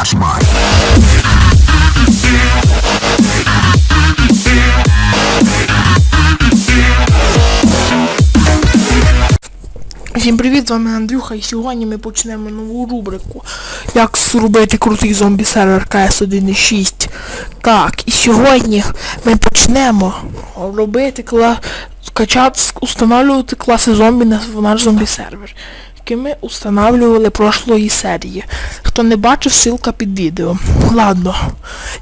Crash Mine. Всім привіт, з вами Андрюха і сьогодні ми почнемо нову рубрику Як зробити крутий зомбі сервер КС 1.6. Так, і сьогодні ми почнемо робити кла... качати, установлювати класи зомбі на наш зомбі сервер, який ми устанавливали прошлої серії. Хто не бачив, ссылка під відео. Ладно.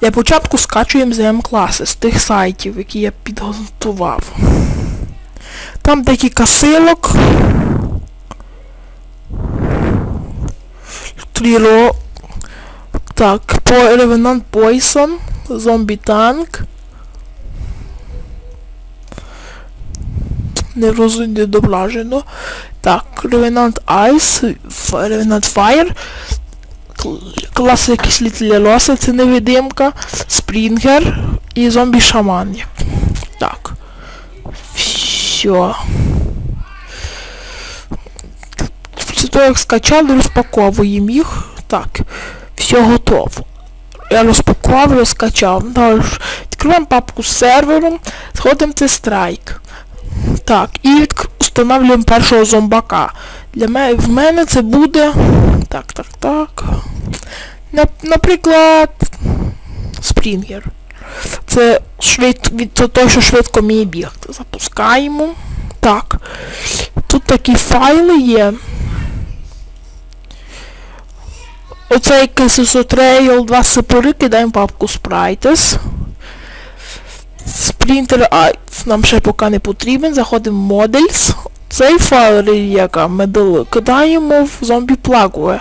Для початку скачуємо ZM класи з тих сайтів, які я підготував. Там декілька силок. Тріро. Так, по Revenant Poison, Zombie Не розображено. Так, Ice, F- Revenant Fire. Кл- Класи якісь Little Losa, це невидимка, Springer і зомбі шаман. Так. Все. Після того, як скачали, розпаковуємо їх. Так, все готово. Я розпакував, розкачав. Далі відкриваємо папку з сервером, сходимо це страйк. Так, і відк... встановлюємо першого зомбака. Для мене в мене це буде. Так, так, так. Наприклад. Спрінгер. Це швид... від- той, що швидко вміє бігти. Запускаємо. Так. Тут такі файли є. Оцей KSSO 2 сапори кидаємо папку Sprites. Sprinter а, нам ще поки не потрібен. Заходимо в Models. Цей файл рельєка ми дали- кидаємо в Plugware.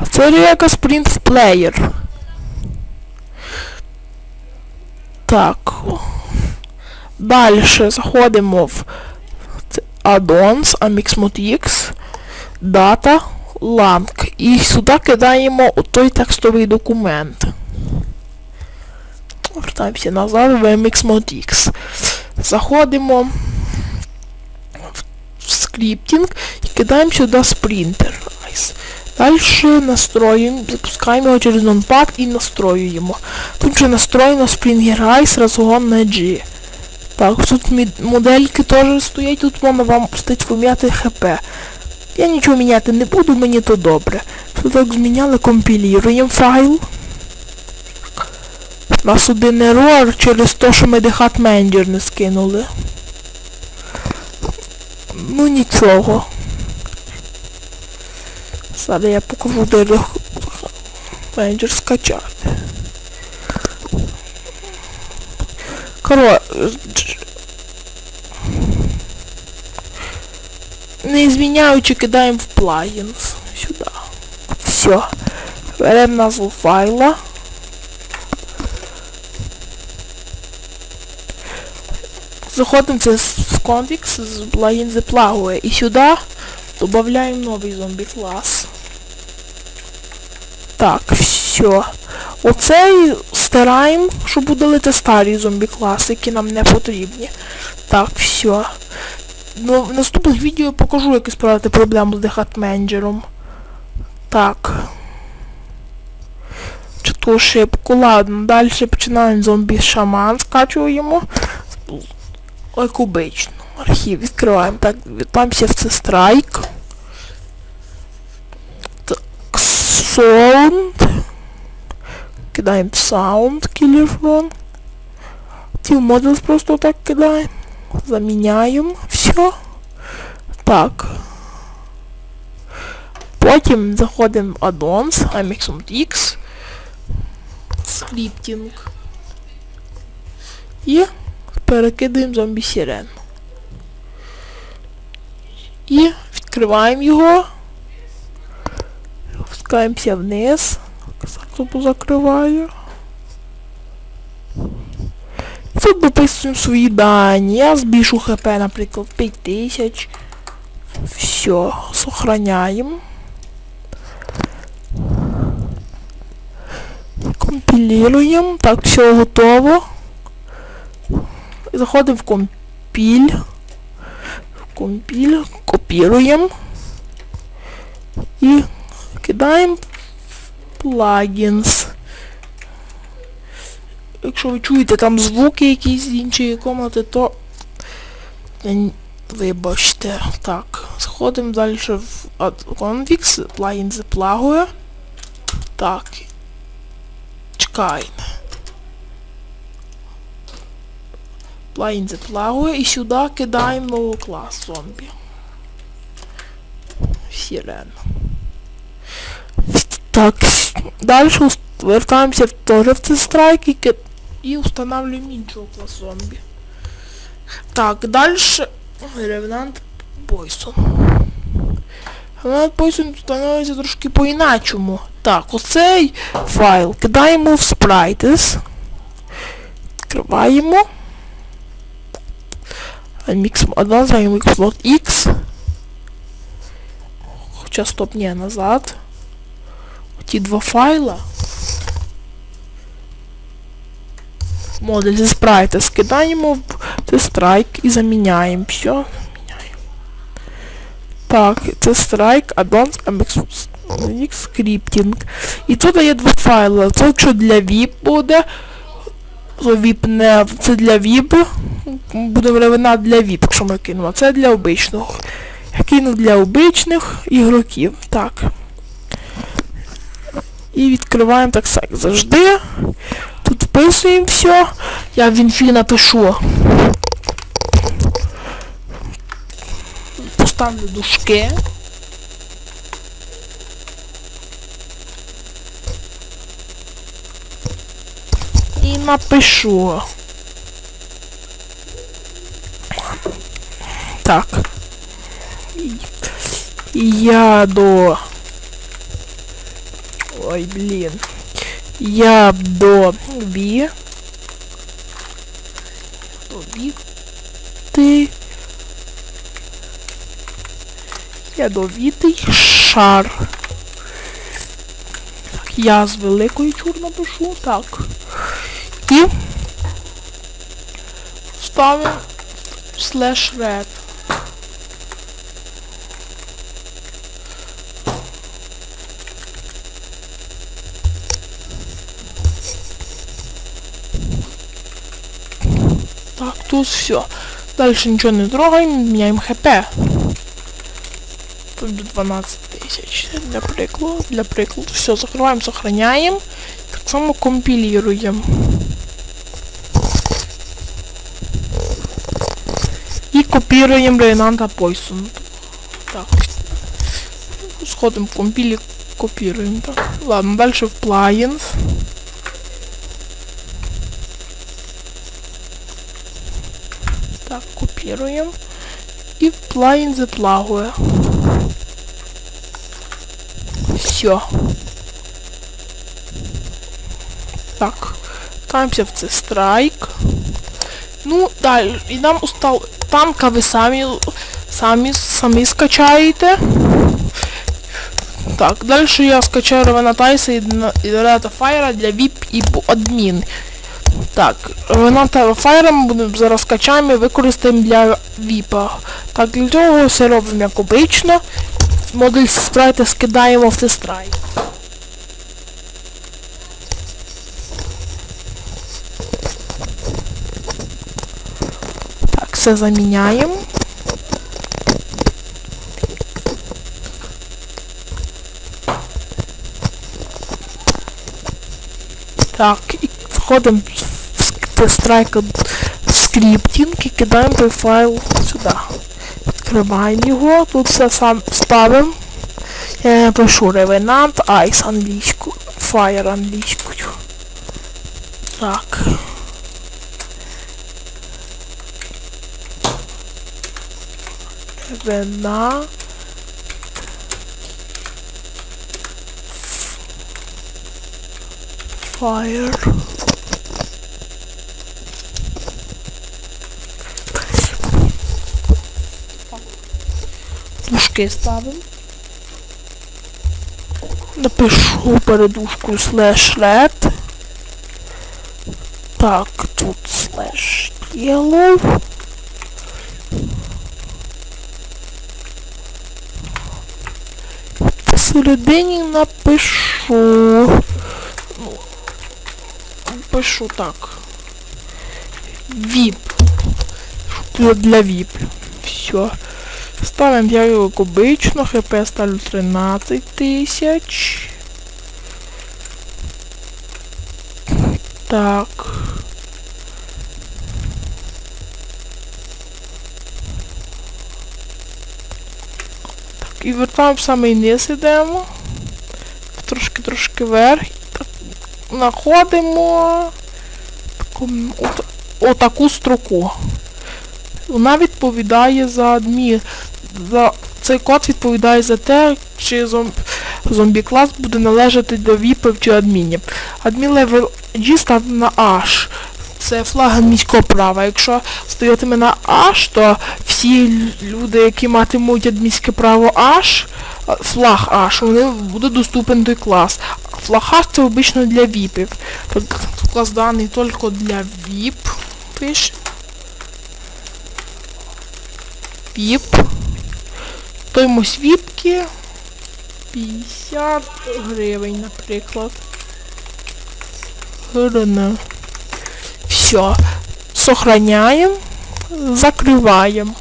А це рельєка Sprint Player. Так. Далі заходимо в Add-ons, AmixModX, Data, Lang. І сюди кидаємо той текстовий документ. Вертаємося назад в MXModX. Заходимо в скриптинг і кидаємо сюди Sprinter. Далі настроюємо, запускаємо його через нонпад і настроюємо. Тут вже настроєно Springer Ice розгон на G. Так, тут модельки теж стоять, тут можна вам пустить пом'яти ХП. Я нічого міняти не буду, мені то добре. Все так зміняли, компілюємо файл. Нас один ерор через те, що ми Dehat Manager не скинули. Ну нічого. Зараз я покажу, де Manager скачати. Коротше, не зміняючи кидаємо в плагінс. Сюди. Все. Беремо назву файла. Заходимо це в конфікс з плагін The Plagway. І сюди додаємо новий зомбі клас. Так, все. Оцей стираємо, щоб удалити старі зомбі класи, які нам не потрібні. Так, все. Ну, в наступних відео я покажу, як справити проблему з Dehat менеджером. Так. Чи ту ошибку. Ладно, далі починаємо зомбі шаман, скачуємо. Як обично. Архів відкриваємо. Так, вітаємося в це страйк. Так, sound. Кидаємо sound, killer from. Ті просто так кидаємо. Заміняємо. Все. Так. Потім заходимо в add-ons, Scripting. І перекидаємо зомбі сирен. І відкриваємо його. Спускаємося вниз. Зараз закриваю. Тут дописуємо свої дані. Я збільшу хп, наприклад, 5000. Все, сохраняємо. Компілюємо. Так, все готово. Заходимо в компіль. В компіль, копіруємо. І кидаємо plugins. Якщо ви чуєте там звуки якісь з іншої комнати, то вибачте. Так, заходимо далі в Convix, плагін заплагує. Так. Чекай. Плагін заплагує і сюди кидаємо новий клас зомбі. Сирена. Так, далі вертаємося теж в цей страйк і, і встановлюємо іншого класу зомбі. Так, далі Ревенант Бойсон. Ревенант Бойсон встановлюється трошки по-іначому. Так, оцей файл кидаємо в Sprites. Відкриваємо. Mix Advanced Mix Mod X. Хоча стоп, ні, назад. Ті два файла. Модель зі спрайта скидаємо в це страйк і заміняємо. Все, заміняємо. Так, це страйк, Advanced MX Scripting. І тут є два файли. Це якщо для VIP буде. То VIP не це для VIP. Буде ревена для VIP, якщо ми кинемо. Це для обичного. Я кину для обичних ігроків. Так. І відкриваємо так як завжди. Тут вписуємо все. Я в інфі напишу. Поставлю дужки. Напишу. Так. Я до... Ой, блін. Я до Ві. До Ві. Ти. Я довітий шар. Так, я з великої чур напишу. Так. І ставимо слеш red. Так, тут все. Дальше нічого не трогаємо, міняємо хп. Тут до 12 тисяч. Для прикладу. Для прикладу. Все, закриваємо, сохраняємо. Так само компілюємо. Копіруємо Рейнанта Пойсон. Так. Сходимо в компілі, копіруємо. Так. Ладно, далі в Plugins. Так, копируем. И в плагин заплагує. Все. Так. Каемся в страйк. Ну, далі. І нам устал... Танка ви самі, самі, самі скачаєте. Так, далі я скачаю Ревена Тайса і Дерета Файра для VIP і адмін. Так, Рената Файра ми будемо зараз качаємо і використаємо для VIP. Так, для цього все робимо як обично. Модель страйта скидаємо в тестрай. Все заміняємо. Так, і входимо в тестрайк в скриптинг і кидаємо той файл сюди. Відкриваємо його, тут все сам ставимо. Я напишу Revenant Ice англійською, Fire англійською. Так. Revenant Fire Дужки ставимо. Напишу передушку слеш red. Так, тут слеш yellow. Посередині напишу. Ну, пишу так. Віп. Для, віп. Все. Ставимо я обично, хп ставлю 13 тисяч. Так. І вертаємо в самий низ ідемо. Трошки-трошки вверх. Так, Знаходимо таку, от, отаку строку. Вона відповідає за адмі. За, цей код відповідає за те, чи зом, зомбі-клас буде належати до віпів чи адмінів. Адмін левел G став на H. Це флаг міського права. Якщо стоятиме на H, то всі люди, які матимуть адмінське право H, флаг H, вони буде доступен той клас. Флаг H це обично для віпів. Так, клас даний тільки для віп. Пише. Віп. Стоїмость віпки 50 гривень, наприклад. Гривна. Все. Сохраняємо. Закриваємо.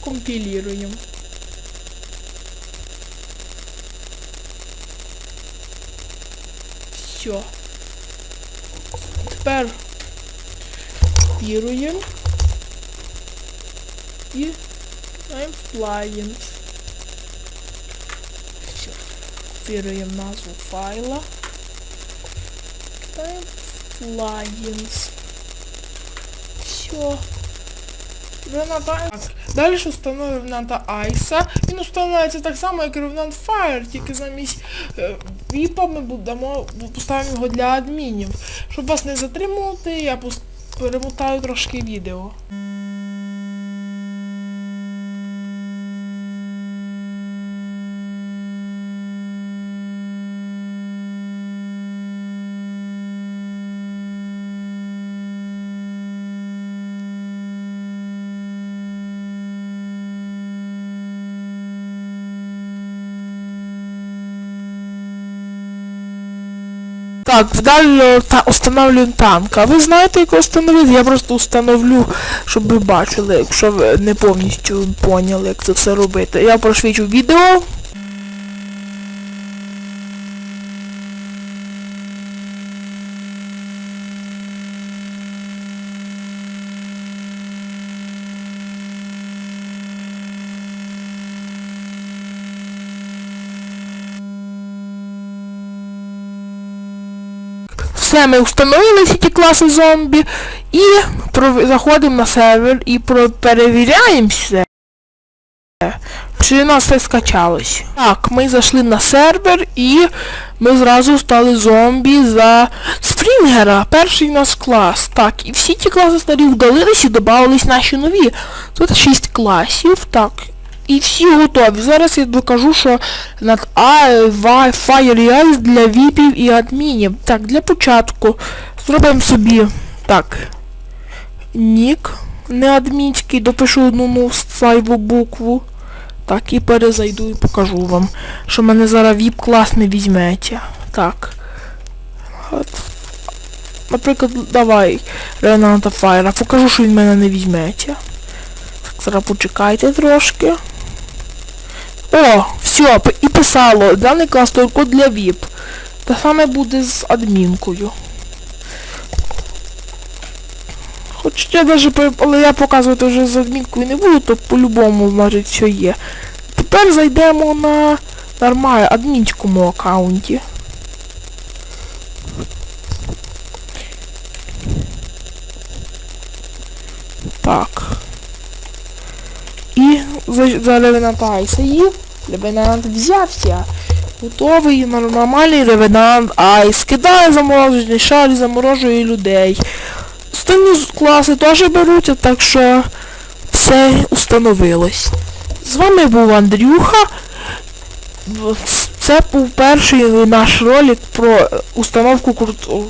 Компілюємо. Все. Тепер копіруємо. І ставимо в. Все. Копіруємо назву файла. В plugins. Все. Ревната Далі установив Ревната Айса. Він установлюється так само, як Ревнант Fire, тільки замість е, віпа ми будемо поставимо його для адмінів. Щоб вас не затримувати, я перемотаю трошки відео. Так, вдалі та установлюємо танк. А ви знаєте, як установити? Я просто установлю, щоб ви бачили, якщо ви не повністю поняли, як це все робити. Я прошвічу відео. Все, ми встановили всі ті класи зомбі і заходимо на сервер і про- перевіряємо все. Чи у нас все скачалось. Так, ми зайшли на сервер і ми зразу стали зомбі за Спрінгера. Перший у клас. Так, і всі ті класи старі вдалились і додавались наші нові. Тут 6 класів, так. І всі готові. Зараз я докажу, що над А, Wi- Fire для віпів і адмінів. Так, для початку зробимо собі так. Нік. Не адмінський, допишу одну ну, сайву букву. Так, і перезайду і покажу вам, що мене зараз віп клас не візьметься. Так. От. Наприклад, давай Рената Файра. Покажу, що він мене не візьметься. Так, зараз почекайте трошки. О, все, і писало, даний клас тільки для VIP. Те саме буде з адмінкою. Хоч я по- але я показувати вже з адмінкою не буду, то по-любому, значить, все є. Тепер зайдемо на нормально адмінському аккаунті. Так. За, Ревенанта їв. Ревенант взявся. Готовий нормальний Ревенант Айс. Кидає заморожений шар заморожує людей. Останні класи теж беруться, так що все установилось. З вами був Андрюха. Це був перший наш ролик про установку крут-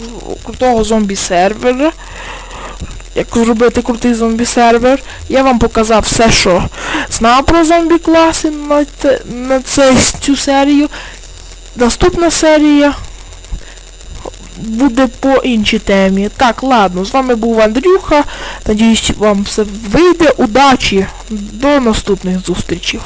крутого зомбі сервера. Як зробити крутий зомбі сервер. Я вам показав все, що знав про зомбі класи на, те- на це, цю серію. Наступна серія буде по іншій темі. Так, ладно, з вами був Андрюха. Надіюсь, вам все вийде. Удачі! До наступних зустрічей.